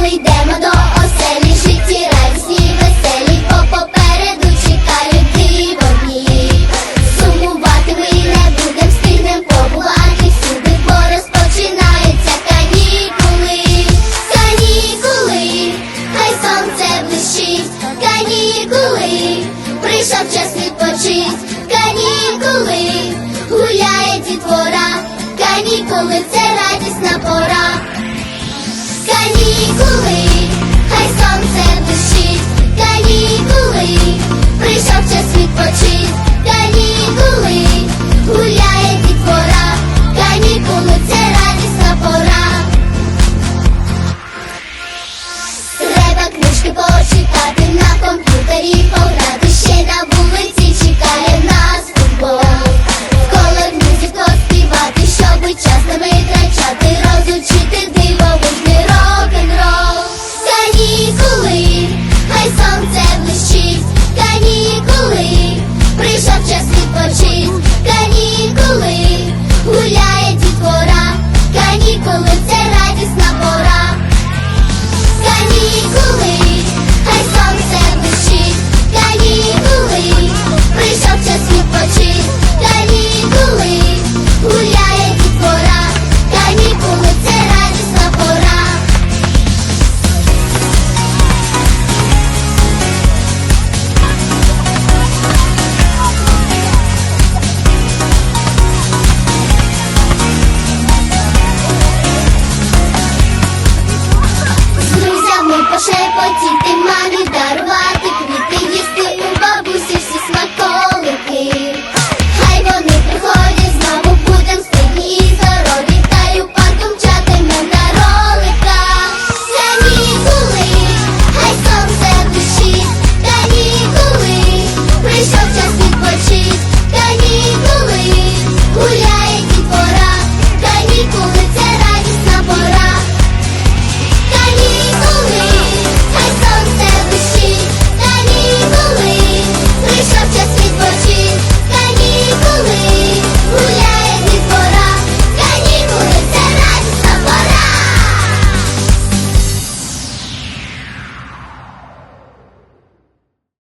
коли йдемо до оселі, житті радісні, веселі, по чекають дивовні. Сумувати ми не будем, встигнем побувати всюди, бо канікули, канікули, хай сонце блищить, канікули, прийшов час відпочить, канікули, гуляє дітвора, канікули це радісна пора. Канікули, пошепотіти, мамі дарувати